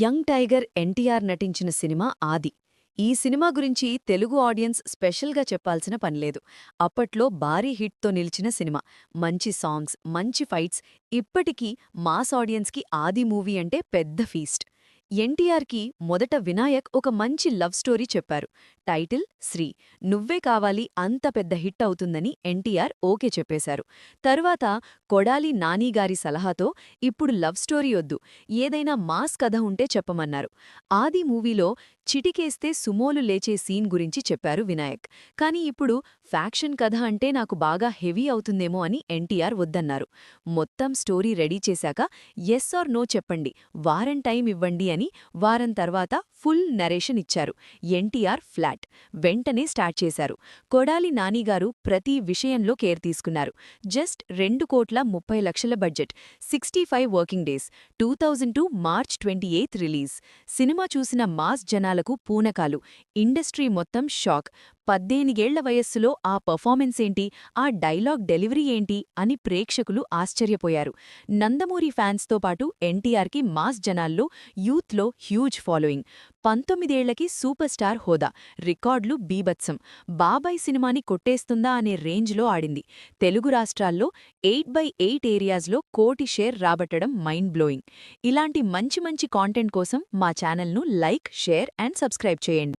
Young tiger NTR నటించిన cinema ఆది. ఈ సినిమా గురించి తెలుగు ఆడియన్స్ స్పెషల్గా చెప్పాల్సిన పనిలేదు అప్పట్లో భారీ హిట్తో నిలిచిన సినిమా. మంచి సాంగ్స్ మంచి ఫైట్స్ ఇప్పటికీ మాస్ ఆడియన్స్కి ఆది మూవీ అంటే పెద్ద ఫీస్ట్. ఎన్టీఆర్కి మొదట వినాయక్ ఒక మంచి లవ్ స్టోరీ చెప్పారు. టైటిల్ శ్రీ నువ్వే కావాలి అంత పెద్ద హిట్ అవుతుందని ఎన్టీఆర్ ఓకే చెప్పేశారు. తరువాత కొడాలి నానీగారి సలహాతో ఇప్పుడు లవ్ స్టోరీ వద్దు ఏదైనా మాస్ కథ ఉంటే చెప్పమన్నారు. ఆది మూవీలో చిటికేస్తే సుమోలు లేచే సీన్ గురించి చెప్పారు వినాయక్. కాని ఇప్పుడు ఫ్యాక్షన్ కథ అంటే నాకు బాగా హెవీ అవుతుందేమో అని ఎన్టీఆర్ వద్దన్నారు. మొత్తం స్టోరీ రెడీ చేశాక ఎస్ ఆర్ నో చెప్పండి వారం టైం ఇవ్వండి అని వారం తర్వాత ఫుల్ నరేషన్ ఇచ్చారు. ఎన్టీఆర్ ఫ్లాట్. వెంటనే స్టార్ట్ చేశారు. కొడాలి నానిగారు ప్రతి విషయంలో కేర్ తీసుకున్నారు. జస్ట్ రెండు కోట్ల ముప్పై లక్షల budget. Sixty five working days. Two thousand two March twenty eighth release. Cinema చూసిన మాస్ జనాలకు పూనకాలు. ఇండస్ట్రీ మొత్తం షాక్. పద్దేనిగేళ్ళ వయస్సులో ఆ పర్ఫార్మెన్స్ ఏంటి ఆ డైలాగ్ డెలివరీ ఏంటి అని ప్రేక్షకులు ఆశ్చర్యపోయారు. నందమూరి ఫ్యాన్స్తో పాటు ఎన్టీఆర్కి మాస్ జనాల్లో యూత్లో హ్యూజ్ ఫాలోయింగ్. పంతొమ్మిదేళ్ళకి సూపర్ స్టార్ హోదా రికార్డులు బీభత్సం. బాబాయ్ సినిమాని కొట్టేస్తుందా అనే రేంజ్లో ఆడింది. తెలుగు రాష్ట్రాల్లో ఎయిట్ బై ఎయిట్ ఏరియాస్లో కోటి షేర్ రాబట్టడం మైండ్ బ్లోయింగ్. ఇలాంటి మంచి మంచి కాంటెంట్ కోసం మా ఛానల్ను లైక్ షేర్ అండ్ సబ్స్క్రైబ్ చేయండి.